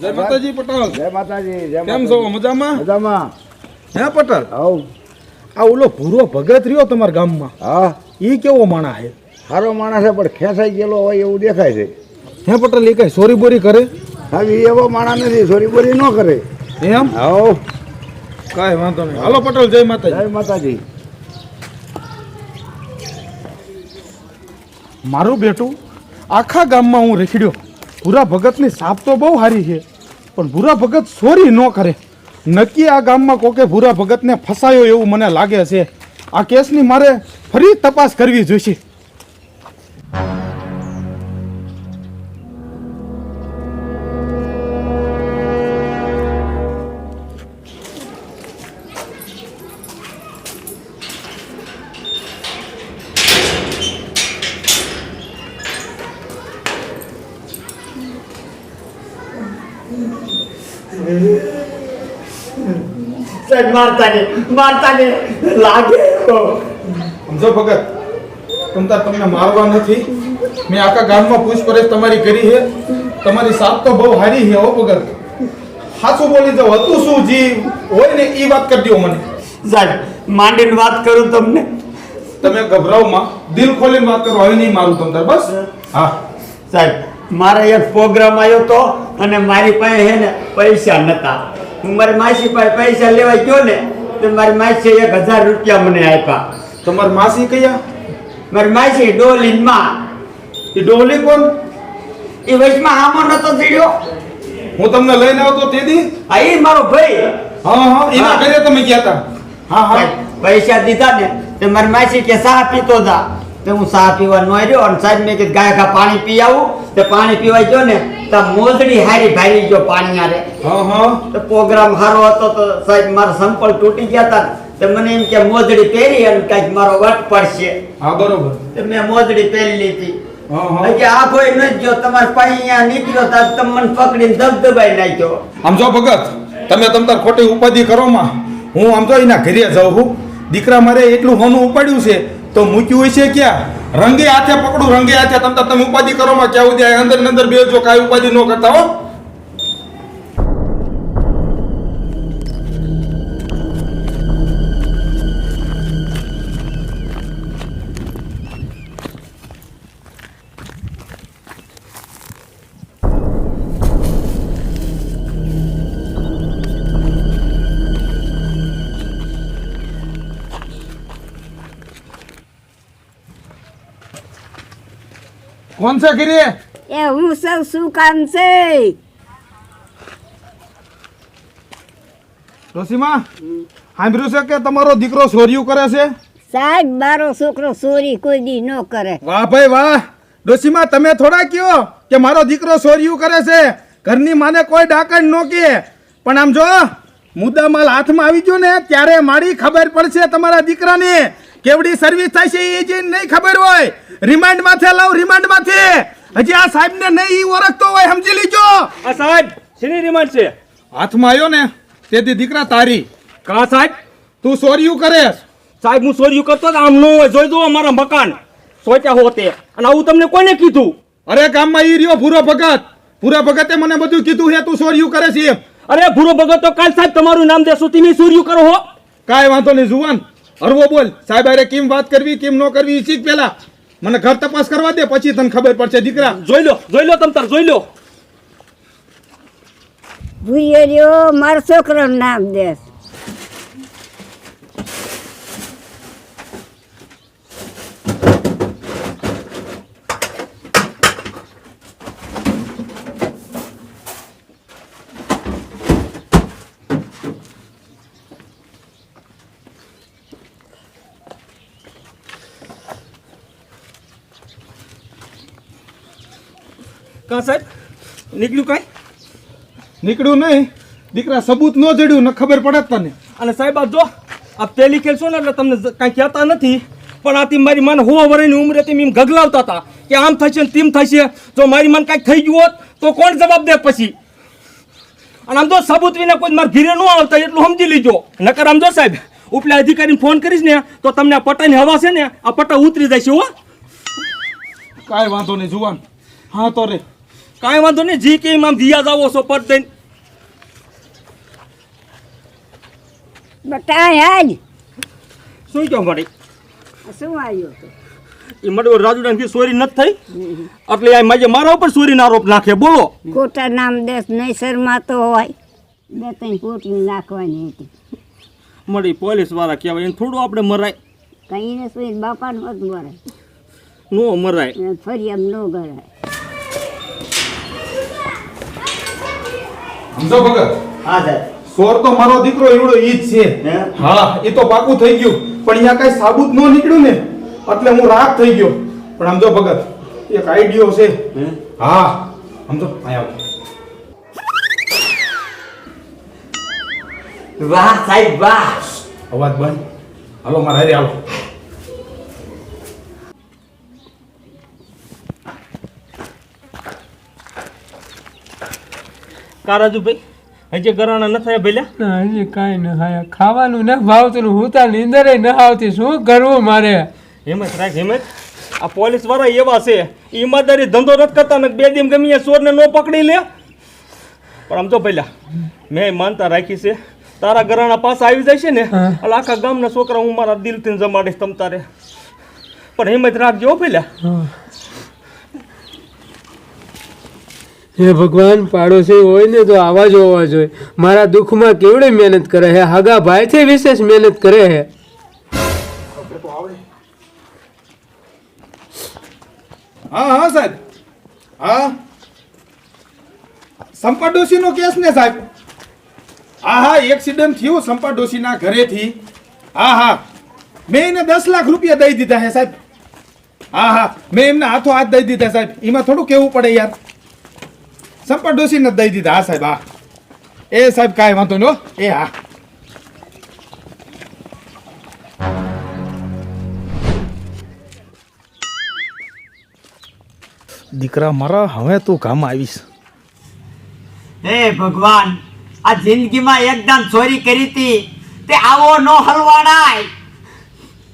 જય માતાજી પટેલ. જય માતાજી જય કેમ છો? મજામાં? મજામાં. હે પટેલ? હવ આ ઓલો ભૂરો ભગત રહ્યો તમારા ગામમાં? હા. એ કેવો માણા છે? સારો માણસ છે પણ ખેંચાઈ ગયેલો હોય એવું દેખાય છે. હે પટેલ એ કઈ સોરી બોરી કરે હવે એવો માણસ નથી સોરી બોરી ન કરે. એમ? હવ કાંઈ વાંધો નહીં. હાલો પટેલ જય માતાજી. જય માતાજી. મારું બેટું આખા ગામમાં હું રેખડ્યો. ભૂરા ભગતની સાપ તો બહુ સારી છે, પણ ભૂરા ભગત સોરી ન કરે. નક્કી આ ગામમાં કોકે ભૂરા ભગતને ફસાયો એવું મને લાગે છે. આ કેસની મારે ફરી તપાસ કરવી જોઈશે. સાહેબ મારતા ને મારતા ને લાગે સમજો ભગત તમતા તમને મારવા નથી. મેં આખા ગામમાં પૂછપરછ તમારી કરી છે. તમારી સાપ તો બહુ હારી છે હો ભગત. સાચું બોલી જાવ હતું શું જી હોય ને એ વાત કરી દો મને. સાહેબ માંડીને વાત કરું તમને. તમે ગભરાવમાં દિલ ખોલીને વાત કરો હવે નહીં મારું તમ બસ? હા. સાહેબ મારે એક પ્રોગ્રામ આવ્યો તો અને મારી પાસે હે ને પૈસા નતા. હું મારી માસી પાસે પૈસા લેવા ગયો ને તો મારી માસી એક હજાર રૂપિયા મને આપ્યા. તમારી માસી કયા? મારી માસી ડોલીનમાં એ ડોલી કોણ? એ વચમાં આમો નતો ચડ્યો. હું તમને લઈને આવતો તે દી આ એ મારો ભાઈ. હા હા એના. ઘરે તમે ગયા હતા હા હા. પૈસા દીધા ને તો મારી માસી કે ચા પીતો હતા તો હું ચા પીવા ન રહ્યો અને સાહેબ મેં કે ગાય ખા પાણી પી આવું તો પાણી પીવા ગયો ને તો મોજડી હારી ભારી ગયો પાણી હા તો પ્રોગ્રામ હારો હતો તો સાહેબ મારા સંપલ તૂટી ગયા હતા તો મને એમ કે મોજડી પહેરી અને કાંઈક મારો વટ પડશે. હા બરોબર. તો મેં મોજડી પહેરી લીધી. તો તમે મને પકડીને દબદબાઈ નાખ્યો. આમ ભગત તમે તમ ખોટી ઉપાધિ કરો માં. હું આમ જો એના ઘરે જાઉં છું. દીકરા મારે એટલું હોનું ઉપાડ્યું છે. તો મૂક્યું હોય છે ક્યાં? રંગે હાથે પકડું, રંગે હાથે. તમ તમે ઉપાધિ કરો, માં ક્યાં આ અંદર અંદર બે જો કાંઈ ઉપાધિ ન કરતા હો. કોણ છે ઘરે? એ હું સૌ શું કામ છે? ડોસીમાં સાંભળ્યું છે કે તમારો દીકરો ચોર્યું કરે છે? સાહેબ મારો છોકરો ચોરી કોઈ દી ન કરે. વાહ ભાઈ વાહ. ડોસીમા તમે થોડા કયો કે મારો દીકરો ચોર્યું કરે છે? ઘરની માને કોઈ ડાકણ નો કે. પણ આમ જો મુદ્દા માલ હાથમાં આવી ગયો ને ત્યારે મારી ખબર પડશે તમારા દીકરાને. કેવડી સર્વિસ થાય છે એ જે નહીં ખબર હોય. રિમાન્ડ માથે લાવ રિમાન્ડ માથે હજી આ સાહેબ ને નહીં ઈ ઓળખતો હોય સમજી લીજો. આ સાહેબ શેની રિમાન્ડ છે? હાથમાં આવ્યો ને તેથી દીકરા તારી. કા સાહેબ? તું સોર્યું કરે સાહેબ હું સોર્યું કરતો આમ ન હોય. જોઈ દો અમારા મકાન. સોચ્યા હોતે અને આવું તમને કોને કીધું? અરે ગામમાં ઈ રહ્યો ભૂરો ભગત. ભૂરા ભગતે મને બધું કીધું છે તું સોર્યું કરે છે એમ. અરે ભૂરો ભગત તો કાલ સાહેબ તમારું નામ દેશો તમે સોર્યું કરો હો. કાંઈ વાંધો નહીં જુવાન. હરવો બોલ. સાહેબ અરે કેમ વાત કરવી કેમ ન કરવી શીખ પેલા મને ઘર તપાસ કરવા દે પછી તને ખબર પડશે દીકરા. જોઈ લો જોઈ લો તમ તાર જોઈ લો. ભૂયે રહ્યો મારો છોકરાનું નામ દેસ કા સાહેબ નીકળ્યું કાંઈ? નીકળ્યું નહીં. દીકરા સબૂત ન જડ્યું ને ખબર પડે તને. અને સાહેબ આ જો આ પેલી ખેલ છો ને એટલે તમને કાંઈ કહેતા નથી. પણ આથી મારી માને હોવા વર્ષની ઉંમરે તેમ એમ ગગલાવતા હતા કે આમ થશે ને તેમ થશે. જો મારી માને કાંઈક થઈ ગયું હોત તો કોણ જવાબ દે પછી? અને આમ જો સબૂત વિના કોઈ મારા ઘીરે ન આવતા એટલું સમજી લીજો. નકર આમ જો સાહેબ ઉપલા અધિકારીને ફોન કરીશ ને તો તમને આ પટ્ટાની હવા છે ને આ પટ્ટા ઉતરી જશે હો. કાંઈ વાંધો નહીં જુવાન. હા તો રે. કાંઈ વાંધો નહીં જી કે આમ દિયા જાવો છો પર દઈને બટા આજ શું કહો મારી? શું આવ્યો તો? એ મળી રાજુડાની સોરી નથી થઈ? એટલે આ માજે મારા ઉપર સોરીનો આરોપ નાખે બોલો. ખોટા નામ દેશ નહીં તો હોય. બે ત્રણ પોટલી નાખવાની હતી. મળી પોલીસવાળા કહેવાય એને થોડું આપણે મરાય. કઈ ને સુઈ બાપા નો મરાય. નો મરાય. ફરી એમ ન ગરાય સમજો ભગત? હા સાહેબ. સોર તો મારો દીકરો એવડો ઈ જ છે. હે? હા એ તો પાકું થઈ ગયું. પણ અહીંયા કઈ સાબુત ન નીકળ્યું ને એટલે હું રાત થઈ ગયો. પણ સમજો ભગત એક આઈડિયો છે. હે? હા સમજો અહીંયા આવો. વાહ સાહેબ વાહ. અવાજ બંધ. હાલો મારા હારે હાલો. કારાજુભાઈ હજી ગરાણા ન થયા ભેલ્યા ના હજી કાંઈ ન હાયા ખાવાનું ન ભાવતું ને હું તાર નીંદરે ન આવતી. શું કરવું મારે? હિંમત રાખ હિંમત. આ પોલીસવાળા એવા છે ઈમાનદારી ધંધો નથી કરતા ને બે દિન ગમી ચોરને ન પકડી લે. પણ આમ તો પહેલા મેં માનતા રાખી છે. તારા ઘરાણા પાસે આવી જાય છે ને એટલે આખા ગામના છોકરા હું મારા દિલથી જમાડીશ તમ તારે. પણ હિંમત રાખજો પહેલા હે ભગવાન, પાડોશી હોય ને તો આવા જ હોવા જોઈએ. મારા દુઃખમાં કેવડી મહેનત કરે છે હાગા ભાઈથી વિશેષ મહેનત કરે છે હા હા, સાહેબ. હા. સંપા ડોશીનો કેસ ને, સાહેબ? હા હા એક્સિડન્ટ થયું સંપા ડોશીના ઘરેથી. હા હા. મેં એને દસ લાખ રૂપિયા દઈ દીધા હે, સાહેબ. હા હા. મેં એમને હાથો હાથ દઈ દીધા, સાહેબ. એમાં થોડું કેવું પડે યાર. સંપા ડોસીને દઈ દીધા હા સાહેબ હા. એ સાહેબ કાંઈ વાંધો નો એ હા. દીકરા મારા હવે તું કામ આવીશ. હે ભગવાન આ જિંદગીમાં એકદમ ચોરી કરી હતી. તે આવો નો હલવાડાય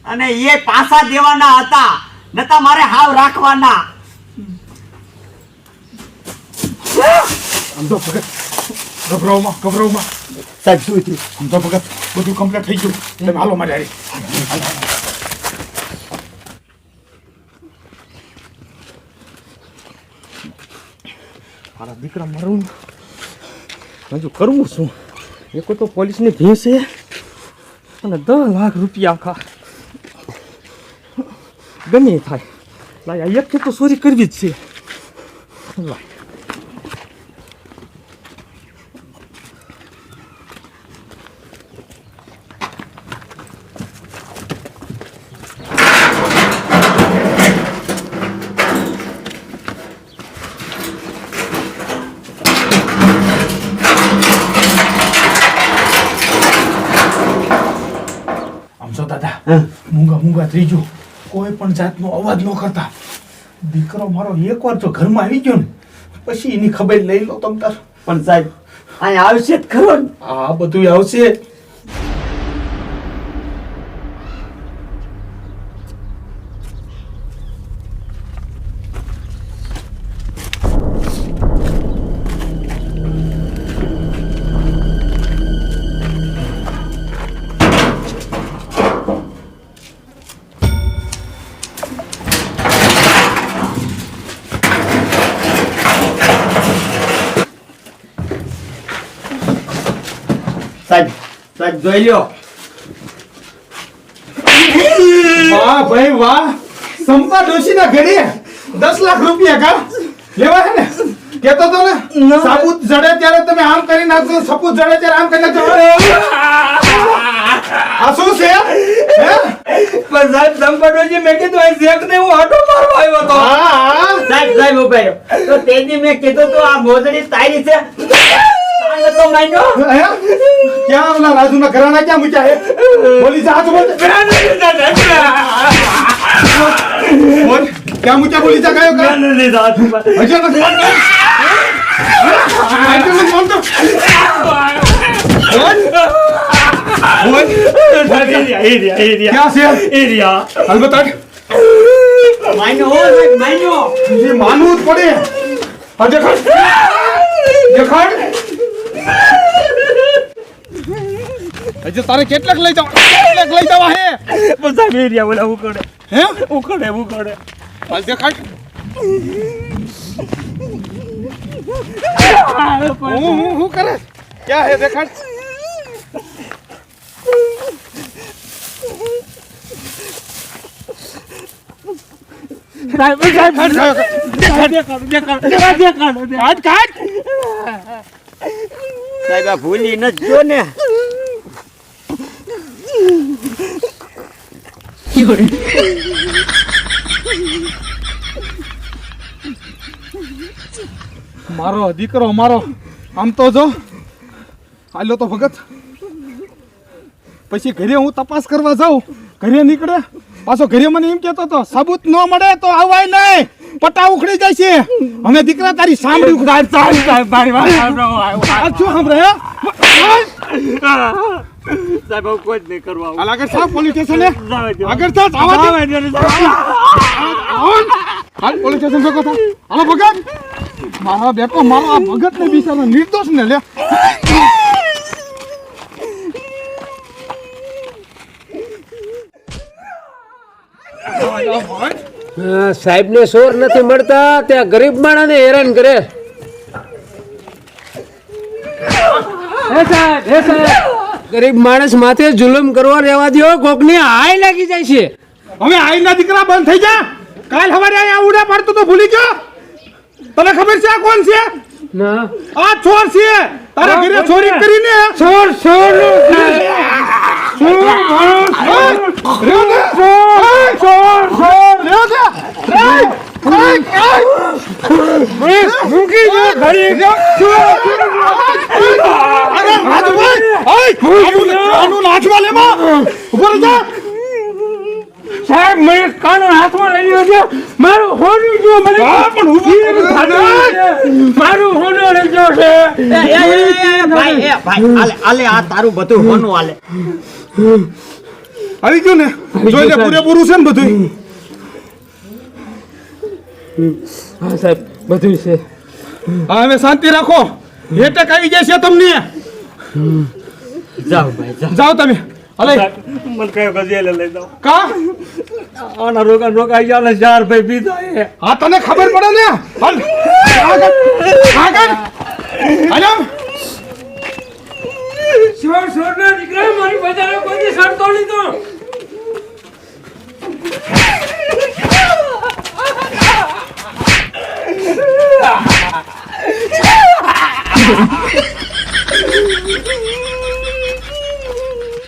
અને એ પાસા દેવાના હતા. નતા મારે હાવ રાખવાના. આમ તો ભગત ગભરાવમાં ગભરાવમાં સાહેબ શું થયું આમ તો ભગત બધું કમ્પ્લીટ થઈ ગયું તમે હાલો મારે હારે. મારા દીકરા મારું હજુ કરવું શું એક તો પોલીસની ભીંસ અને દસ લાખ રૂપિયા આખા ગમે થાય લાય આ એકથી તો ચોરી કરવી જ છે લાય આમ જો દાદા મૂંગા મૂંગા ત્રીજું. કોઈ પણ જાતનો અવાજ ન કરતા. દીકરો મારો એકવાર જો ઘરમાં આવી ગયો ને પછી એની ખબર લઈ લો તમ તાર. પણ સાહેબ અહીંયા આવશે જ ખરો આ બધું આવશે. સાહેબ સાહેબ જોઈ લ્યો. વાહ ભાઈ વાહ. સંપા ડોશીના ઘરે દસ લાખ રૂપિયા કા? લેવા હે ને. કેતો તો ને સાબુત જડે ત્યારે તમે આમ કરી નાખજો સપૂત જડે ત્યારે આમ કરી નાખજો. આ શું છે? હે? પણ સાહેબ સંપટોજી મેં કીધું આ શેખને હું આટો મારવા આવ્યો હતો હા હા. સાહેબ સાહેબ ઊભા તો તેજી મેં કીધું તો આ મોજડી તારી છે. કાન તો માન્યો હે? ક્યાં ઓલા રાજુના ઘરાણા ક્યાં મૂક્યા હે બોલી જા હાથ બોલ બોલ ક્યાં મૂક્યા બોલી જા કયો કયો હજુ તો ફોન કર હજુ તો ફોન કર બોલ બોલ ક્યાં છે અલબત્ત માન્યો હો સાહેબ માન્યો જે માનવું જ પડે આ દેખાડ દેખાડ હજી તારે કેટલાક લઈ જાવ કેટલાક લઈ જવા હે? પણ મેરિયા બોલા ઉકળે હે? ઉકળે ઉકળે હાલ દેખાડ. હું હું હું કરે? ક્યાં હે? દેખાડ. સાહેબ સાહેબ દેખાડ દેખાડ દેખાડ. દેખાડ આજ કાઢ. સાહેબ ભૂલી ન જો ને. મારો દીકરો, મારો. આમ તો જો. હાલ્યો તો ભગત. પછી ઘરે હું તપાસ કરવા જાઉં. ઘરે નીકળે. પાછો ઘરે મને એમ કહેતો હતો, સાબુત ન મળે તો આવાય નહીં. પટ્ટા ઉખડી જાય છે. અમે દીકરા તારી સાંભળી ઉખડાય તારી સાહેબ મારી વાત સાંભળો આ શું સાંભળે? સાહેબ હું કોઈ જ નહીં કરવા હાલ આગળ થાવ પોલીસ સ્ટેશને આગળ થાવ આવા દે. જાવે દો. ને, જાવે. દો. હાલ હાલ પોલીસ સ્ટેશન ભેગો થાવ હાલો ભગત. મારા બેટો મારો ભગત ને બિચારો નિર્દોષ ને લે. હા, સાહેબને સોર નથી મળતા ત્યાં ગરીબ માણસને હેરાન કરે. ગરીબ માણસ માથે જુલમ કરવા રહેવા દો કોકની હાય લાગી જાય છે. હવે આઈના દીકરા બંધ થઈ જા. કાલ સવારે અહીંયા ઉડા પાડતો તો ભૂલી ગયો. તને ખબર છે આ કોણ છે? ના. આ ચોર છે. તારા ઘરે ચોરી કરીને ચોર ચોર ચોર મૂકી દે ઘડી અરે રાજભાઈ આનું આનું નાચવા લેમાં ઉપર જા સાહેબ મને કાનૂન હાથમાં લઈ લીધો છે મારું હોનું જો મને હા, પણ ઊભું મારું હોનું લઈ ગયો છે એ, એ, એ, એ, ભાઈ એ ભાઈ આલે આલે આ તારું બધું હોનું આલે. આવી ગયું ને? જોઈ લે પૂરેપૂરું છે ને બધું હા સાહેબ બધું છે. હા હવે શાંતિ રાખો. એટેક આવી જાય છે તમને જાઓ ભાઈ જાઓ. જાઓ તમે. અલે મને કયો ગજેલે લઈ જાઓ. કા? આના રોગા રોગા યાર ચાર ભાઈ પીધા એ. હા તને ખબર પડે ને? આગળ. આગળ. હાલો સોર સોર ના દીકરા મારી બજારે કોઈ સરતો નહીં તો.